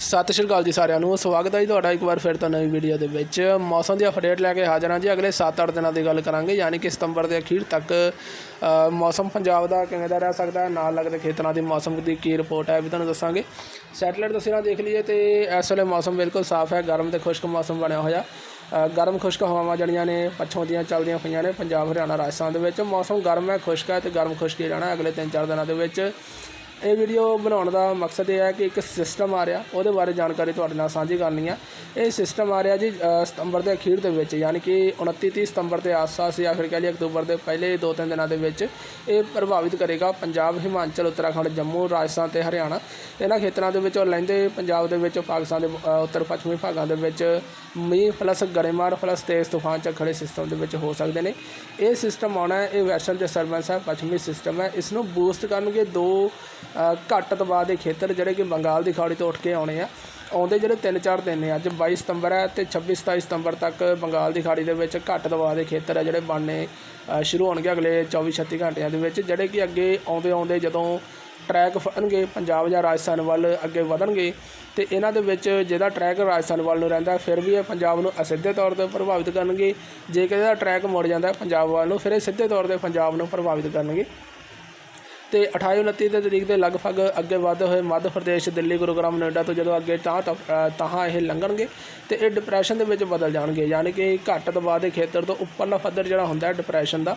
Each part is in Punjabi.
ਸਤਿ ਸ਼੍ਰੀ ਅਕਾਲ ਜੀ ਸਾਰਿਆਂ ਨੂੰ। ਸਵਾਗਤ ਹੈ ਜੀ ਤੁਹਾਡਾ ਇੱਕ ਵਾਰ ਫਿਰ ਤੋਂ ਨਵੀਂ ਵੀਡੀਓ ਦੇ ਵਿੱਚ। ਮੌਸਮ ਦੀ ਅਪਡੇਟ ਲੈ ਕੇ ਹਾਜ਼ਰ ਹਾਂ ਜੀ। ਅਗਲੇ 7-8 ਦਿਨਾਂ ਦੀ ਗੱਲ ਕਰਾਂਗੇ, ਯਾਨੀ ਕਿ ਸਤੰਬਰ ਦੇ ਅਖੀਰ ਤੱਕ ਮੌਸਮ ਪੰਜਾਬ ਦਾ ਕਿਵੇਂ ਦਾ ਰਹਿ ਸਕਦਾ ਹੈ, ਨਾਲ ਲੱਗਦੇ ਖੇਤਰਾਂ ਦੀ ਮੌਸਮ ਦੀ ਕੀ ਰਿਪੋਰਟ ਹੈ ਇਹ ਵੀ ਤੁਹਾਨੂੰ ਦੱਸਾਂਗੇ। ਸੈਟੇਲਾਈਟ ਤਸਵੀਰਾਂ ਦੇਖ ਲਈਏ ਤੇ ਇਸ ਵੇਲੇ ਮੌਸਮ ਬਿਲਕੁਲ ਸਾਫ਼ ਹੈ, ਗਰਮ ਤੇ ਖੁਸ਼ਕ ਮੌਸਮ ਬਣਿਆ ਹੋਇਆ। ਗਰਮ ਖੁਸ਼ਕ ਹਵਾਵਾਂ ਜਿਹੜੀਆਂ ਨੇ ਪੱਛੋਂ ਦੀਆਂ ਚੱਲਦੀਆਂ ਹੋਈਆਂ ਨੇ, ਪੰਜਾਬ, ਹਰਿਆਣਾ, ਰਾਜਸਥਾਨ ਦੇ ਵਿੱਚ। ਮੌਸਮ ਗਰਮ ਹੈ, ਖੁਸ਼ਕ ਹੈ ਤੇ ਗਰਮ ਖੁਸ਼ਕ ਹੀ ਰਹਿਣਾ ਅਗਲੇ 3-4 ਦਿਨਾਂ ਦੇ ਵਿੱਚ। ਇਹ ਵੀਡੀਓ ਬਣਾਉਣ ਦਾ ਮਕਸਦ ਇਹ ਹੈ ਕਿ ਇੱਕ ਸਿਸਟਮ ਆ ਰਿਹਾ, ਉਹਦੇ ਬਾਰੇ ਜਾਣਕਾਰੀ ਤੁਹਾਡੇ ਨਾਲ ਸਾਂਝੀ ਕਰਨੀ ਆ। ਇਹ ਸਿਸਟਮ ਆ ਰਿਹਾ ਜੀ ਸਤੰਬਰ ਦੇ ਅਖੀਰ ਦੇ ਵਿੱਚ, ਯਾਨੀ ਕਿ 29 30 ਸਤੰਬਰ ਦੇ ਆਸ-ਪਾਸ ਜਾਂ ਫਿਰ ਕਹਿ ਲਈਏ ਅਕਤੂਬਰ ਦੇ ਪਹਿਲੇ 2-3 ਦਿਨਾਂ ਦੇ ਵਿੱਚ ਇਹ ਪ੍ਰਭਾਵਿਤ ਕਰੇਗਾ ਪੰਜਾਬ, ਹਿਮਾਚਲ, ਉੱਤਰਾਖੰਡ, ਜੰਮੂ, ਰਾਜਸਥਾਨ ਤੇ ਹਰਿਆਣਾ। ਇਹਨਾਂ ਖੇਤਰਾਂ ਦੇ ਵਿੱਚ ਉਹ ਲਹਿੰਦੇ ਪੰਜਾਬ ਦੇ ਵਿੱਚ, ਪਾਕਿਸਤਾਨ ਦੇ ਉੱਤਰ ਪੱਛਮੀ ਭਾਗਾਂ ਦੇ ਵਿੱਚ ਮੀਂਹ ਪਲੱਸ ਗੜੇਮਾਰ ਪਲੱਸ ਤੇਜ਼ ਤੂਫਾਨ ਚੱਖੜੇ ਸਿਸਟਮ ਦੇ ਵਿੱਚ ਹੋ ਸਕਦੇ ਨੇ। ਇਹ ਸਿਸਟਮ ਆਉਣਾ ਹੈ, ਇਹ ਵੈਸਟਰਨ ਡਿਸਟਰਬੈਂਸ ਹੈ, ਪੱਛਮੀ ਸਿਸਟਮ ਹੈ। ਇਸ ਨੂੰ ਬੂਸਟ ਕਰਨਗੇ ਦੋ ਘੱਟ ਦਬਾਅ ਦੇ ਖੇਤਰ ਜਿਹੜੇ ਕਿ ਬੰਗਾਲ ਦੀ ਖਾੜੀ ਤੋਂ ਉੱਠ ਕੇ ਆਉਣੇ ਆ। ਆਉਂਦੇ ਜਿਹੜੇ 3-4 ਦਿਨ ਨੇ, ਅੱਜ 22 ਸਤੰਬਰ ਹੈ ਤੇ 26-27 ਸਤੰਬਰ ਤੱਕ ਬੰਗਾਲ ਦੀ ਖਾੜੀ ਦੇ ਵਿੱਚ ਘੱਟ ਦਬਾਅ ਦੇ ਖੇਤਰ ਹੈ ਜਿਹੜੇ ਬਣਨੇ ਸ਼ੁਰੂ ਹੋਣਗੇ ਅਗਲੇ 24-36 ਘੰਟਿਆਂ ਦੇ ਵਿੱਚ, ਜਿਹੜੇ ਕਿ ਅੱਗੇ ਆਉਂਦੇ ਆਉਂਦੇ ਜਦੋਂ ਟਰੈਕ ਫੜਨਗੇ, ਪੰਜਾਬ ਜਾਂ ਰਾਜਸਥਾਨ ਵੱਲ ਅੱਗੇ ਵਧਣਗੇ ਤੇ ਇਹਨਾਂ ਦੇ ਵਿੱਚ ਜਿਹਦਾ ਟਰੈਕ ਰਾਜਸਥਾਨ ਵੱਲ ਨੂੰ ਰਹਿੰਦਾ, ਫਿਰ ਵੀ ਇਹ ਪੰਜਾਬ ਨੂੰ ਅਸਿੱਧੇ ਤੌਰ ਤੇ ਪ੍ਰਭਾਵਿਤ ਕਰਨਗੇ। ਜੇ ਕਿਸੇ ਦਾ ਟਰੈਕ ਮੁੜ ਜਾਂਦਾ, ਪੰਜਾਬ ਵੱਲ ਨੂੰ ਫਿਰ ਇਹ ਸਿੱਧੇ ਤੌਰ ਤੇ ਪੰਜਾਬ ਨੂੰ ਪ੍ਰਭਾਵਿਤ ਕਰਨਗੇ। ਤੇ 28 29 ਦੇ ਤਰੀਕ ਦੇ ਲਗਭਗ ਅੱਗੇ ਵਧਦੇ ਹੋਏ ਮੱਧ ਪ੍ਰਦੇਸ਼ ਦਿੱਲੀ ਗੁਰੂਗ੍ਰਾਮ ਨੋਇਡਾ ਤੋਂ ਜਦੋਂ ਅੱਗੇ ਤਾਂ ਤਾਂ ਇਹ ਲੰਘਣਗੇ ਤੇ ਇਹ ਡਿਪਰੈਸ਼ਨ ਦੇ ਵਿੱਚ ਬਦਲ ਜਾਣਗੇ। ਯਾਨੀ ਕਿ ਘੱਟ ਦਬਾਅ ਦੇ ਖੇਤਰ ਤੋਂ ਉੱਪਰਲਾ ਪੱਧਰ ਜਿਹੜਾ ਹੁੰਦਾ ਹੈ ਡਿਪਰੈਸ਼ਨ ਦਾ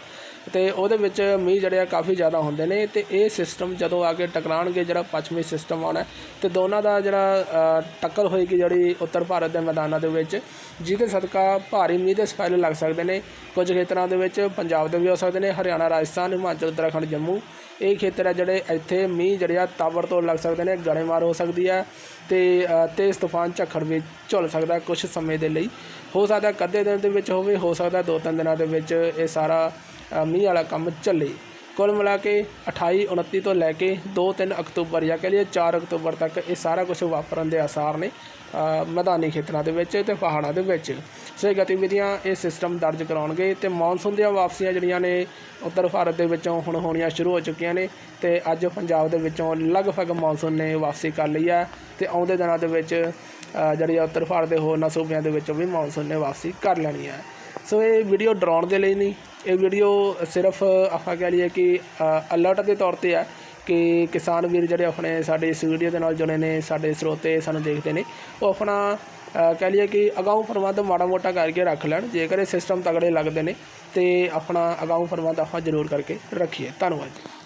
ਤੇ ਉਹਦੇ ਵਿੱਚ ਮੀਂਹ ਜਿਹੜੇ ਆ ਕਾਫੀ ਜ਼ਿਆਦਾ ਹੁੰਦੇ ਨੇ ਤੇ ਇਹ ਸਿਸਟਮ ਜਦੋਂ ਆ ਕੇ ਟਕਰਾਣਗੇ ਜਿਹੜਾ ਪੱਛਮੀ ਸਿਸਟਮ ਆਉਣਾ ਹੈ, ਤੇ ਦੋਨਾਂ ਦਾ ਜਿਹੜਾ ਟੱਕਰ ਹੋਏਗੀ ਜਿਹੜੀ ਉੱਤਰ ਭਾਰਤ ਦੇ ਮੈਦਾਨਾਂ ਦੇ ਵਿੱਚ ਜਿਹਦੇ ਸਦਕਾ ਭਾਰੀ ਮੀਂਹ ਦੇ ਸਪੈਲ ਲੱਗ ਸਕਦੇ ਨੇ। ਕੁਝ ਖੇਤਰਾਂ ਦੇ ਵਿੱਚ ਪੰਜਾਬ ਦੇ ਵੀ ਹੋ ਸਕਦੇ ਨੇ ਹਰਿਆਣਾ ਰਾਜਸਥਾਨ ਹਿਮਾਚਲ ਉੱਤਰਾਖੰਡ ਜੰਮੂ ਇਹ ਖੇਤਰ ਹੈ ਜਿਹੜੇ ਇੱਥੇ ਮੀਂਹ ਜਿਹੜੇ ਆ ਤਾਬੜ ਤੋਂ ਲੱਗ ਸਕਦੇ ਨੇ, ਗੜੇਮਾਰ ਹੋ ਸਕਦੀ ਹੈ ਤੇ ਤੇਜ਼ ਤੂਫਾਨ ਝੱਖੜ ਵੀ ਝੁੱਲ ਸਕਦਾ ਕੁਝ ਸਮੇਂ ਦੇ ਲਈ। ਹੋ ਸਕਦਾ ਕਦੇ ਦਿਨ ਦੇ ਵਿੱਚ ਹੋਵੇ, ਹੋ ਸਕਦਾ ਦੋ ਤਿੰਨ ਦਿਨਾਂ ਦੇ ਵਿੱਚ ਇਹ ਸਾਰਾ ਮੀਂਹ ਵਾਲਾ ਕੰਮ ਚੱਲੇ। ਕੁੱਲ ਮਿਲਾ ਕੇ 28 29 ਤੋਂ ਲੈ ਕੇ 2-3 ਅਕਤੂਬਰ ਜਾਂ ਕਹ ਲਈਏ 4 ਅਕਤੂਬਰ ਤੱਕ ਇਹ ਸਾਰਾ ਕੁਝ ਵਾਪਰਨ ਦੇ ਆਸਾਰ ਨੇ ਮੈਦਾਨੀ ਖੇਤਰਾਂ ਦੇ ਵਿੱਚ ਤੇ ਪਹਾੜਾਂ ਦੇ ਵਿੱਚ। ਸੋ ਇਹ ਗਤੀਵਿਧੀਆਂ ਇਹ ਸਿਸਟਮ ਦਰਜ ਕਰਾਉਣਗੇ ਤੇ ਮੌਨਸੂਨ ਦੀਆਂ ਵਾਪਸੀਆਂ ਜਿਹੜੀਆਂ ਨੇ, ਉੱਤਰ ਭਾਰਤ ਦੇ ਵਿੱਚੋਂ ਹੁਣ ਹੋਣੀਆਂ ਸ਼ੁਰੂ ਹੋ ਚੁੱਕੀਆਂ ਨੇ ਤੇ ਅੱਜ ਪੰਜਾਬ ਦੇ ਵਿੱਚੋਂ ਲਗਭਗ ਮੌਨਸੂਨ ਨੇ ਵਾਪਸੀ ਕਰ ਲਈ ਹੈ ਤੇ ਆਉਂਦੇ ਦਿਨਾਂ ਦੇ ਵਿੱਚ ਜਿਹੜੀ ਆ ਉੱਤਰ ਭਾਰਤ ਦੇ ਹੋਰਨਾਂ ਸੂਬਿਆਂ ਦੇ ਵਿੱਚੋਂ ਵੀ ਮੌਨਸੂਨ ਨੇ ਵਾਪਸੀ ਕਰ ਲੈਣੀ ਹੈ। ਸੋ ਇਹ ਵੀਡੀਓ ਡਰਾਉਣ ਦੇ ਲਈ ਨਹੀਂ ਇਹ ਵੀਡੀਓ ਸਿਰਫ ਆਪਾਂ ਕਹਿ ਲਈਏ ਕਿ ਅਲਰਟ ਦੇ ਤੌਰ ਤੇ ਹੈ ਕਿ ਕਿਸਾਨ ਵੀਰ ਜਿਹੜੇ ਆਪਣੇ ਸਾਡੇ ਇਸ ਵੀਡੀਓ ਦੇ ਨਾਲ ਜੁੜੇ ਨੇ ਸਾਡੇ ਸਰੋਤੇ ਸਾਨੂੰ ਦੇਖਦੇ ਨੇ। ਉਹ ਆਪਣਾ ਅ, ਕਹਿ ਲਈਏ ਕਿ ਅਗਾਊਂ ਪ੍ਰਬੰਧ ਮਾੜਾ ਮੋਟਾ ਕਰਕੇ ਰੱਖ ਲੈਣ ਜੇਕਰ ਇਹ ਸਿਸਟਮ ਤਗੜੇ ਲੱਗਦੇ ਨੇ ਤੇ ਆਪਣਾ ਅਗਾਊਂ ਪ੍ਰਬੰਧ ਆਪਾਂ ਜ਼ਰੂਰ ਕਰਕੇ ਰੱਖੀਏ। ਧੰਨਵਾਦ ਜੀ।